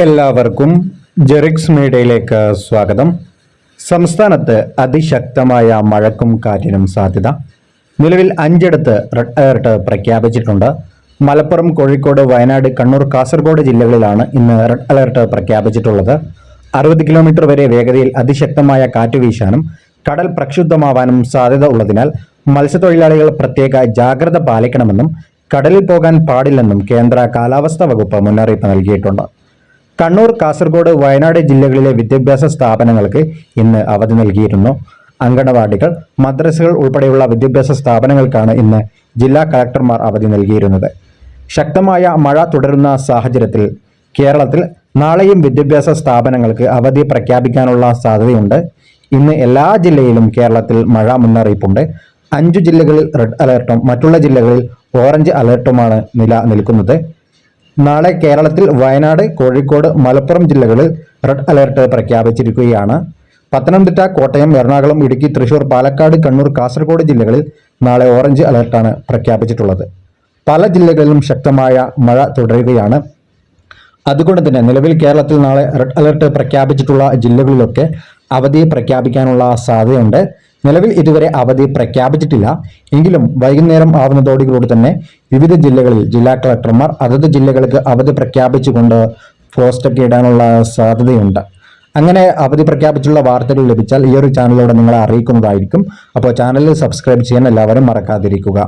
എല്ലാവർക്കും ജെറിക്സ് മീഡിയയിലേക്ക് സ്വാഗതം. സംസ്ഥാനത്ത് അതിശക്തമായ മഴക്കും കാറ്റിനും സാധ്യത. നിലവിൽ അഞ്ചിടത്ത് റെഡ് അലർട്ട് പ്രഖ്യാപിച്ചിട്ടുണ്ട്. മലപ്പുറം കോഴിക്കോട് വയനാട് കണ്ണൂർ കാസർഗോഡ് ജില്ലകളിലാണ് ഇന്ന് റെഡ് അലർട്ട് പ്രഖ്യാപിച്ചിട്ടുള്ളത്. അറുപത് കിലോമീറ്റർ വരെ വേഗതയിൽ അതിശക്തമായ കാറ്റ് വീശാനും കടൽ പ്രക്ഷുബ്ധമാവാനും സാധ്യത ഉള്ളതിനാൽ മത്സ്യത്തൊഴിലാളികൾ പ്രത്യേക ജാഗ്രത പാലിക്കണമെന്നും കടലിൽ പോകാൻ പാടില്ലെന്നും കേന്ദ്ര കാലാവസ്ഥാ വകുപ്പ് മുന്നറിയിപ്പ് നൽകിയിട്ടുണ്ട്. കണ്ണൂർ കാസർഗോഡ് വയനാട് ജില്ലകളിലെ വിദ്യാഭ്യാസ സ്ഥാപനങ്ങൾക്ക് ഇന്ന് അവധി നൽകിയിരുന്നു. അങ്കണവാടികൾ മദ്രസകൾ ഉൾപ്പെടെയുള്ള വിദ്യാഭ്യാസ സ്ഥാപനങ്ങൾക്കാണ് ഇന്ന് ജില്ലാ കളക്ടർമാർ അവധി നൽകിയിരുന്നത്. ശക്തമായ മഴ തുടരുന്ന സാഹചര്യത്തിൽ കേരളത്തിൽ നാളെയും വിദ്യാഭ്യാസ സ്ഥാപനങ്ങൾക്ക് അവധി പ്രഖ്യാപിക്കാനുള്ള സാധ്യതയുണ്ട്. ഇന്ന് എല്ലാ ജില്ലയിലും കേരളത്തിൽ മഴ മുന്നറിയിപ്പുണ്ട്. അഞ്ചു ജില്ലകളിൽ റെഡ് അലർട്ടും മറ്റുള്ള ജില്ലകളിൽ ഓറഞ്ച് അലർട്ടുമാണ് നില നിൽക്കുന്നത്. നാളെ കേരളത്തിൽ വയനാട് കോഴിക്കോട് മലപ്പുറം ജില്ലകളിൽ റെഡ് അലർട്ട് പ്രഖ്യാപിച്ചിരിക്കുകയാണ്. പത്തനംതിട്ട കോട്ടയം എറണാകുളം ഇടുക്കി തൃശൂർ പാലക്കാട് കണ്ണൂർ കാസർഗോഡ് ജില്ലകളിൽ നാളെ ഓറഞ്ച് അലർട്ടാണ് പ്രഖ്യാപിച്ചിട്ടുള്ളത്. പല ജില്ലകളിലും ശക്തമായ മഴ തുടരുകയാണ്. അതുകൊണ്ട് തന്നെ നിലവിൽ കേരളത്തിൽ നാളെ റെഡ് അലർട്ട് പ്രഖ്യാപിച്ചിട്ടുള്ള ജില്ലകളിലൊക്കെ അവധി പ്രഖ്യാപിക്കാനുള്ള സാധ്യതയുണ്ട്. നിലവിൽ ഇതുവരെ അവധി പ്രഖ്യാപിച്ചിട്ടില്ല. എങ്കിലും വൈകുന്നേരം ആവുന്നതോടുകൂടി തന്നെ വിവിധ ജില്ലകളിൽ ജില്ലാ കളക്ടർമാർ അതത് ജില്ലകൾക്ക് അവധി പ്രഖ്യാപിച്ചുകൊണ്ട് പോസ്റ്റൊക്കെ ഇടാനുള്ള സാധ്യതയുണ്ട്. അങ്ങനെ അവധി പ്രഖ്യാപിച്ചുള്ള വാർത്തകൾ ലഭിച്ചാൽ ഈ ഒരു ചാനലിലൂടെ നിങ്ങളെ അറിയിക്കുന്നതായിരിക്കും. അപ്പോൾ ചാനൽ സബ്സ്ക്രൈബ് ചെയ്യാൻ എല്ലാവരും മറക്കാതിരിക്കുക.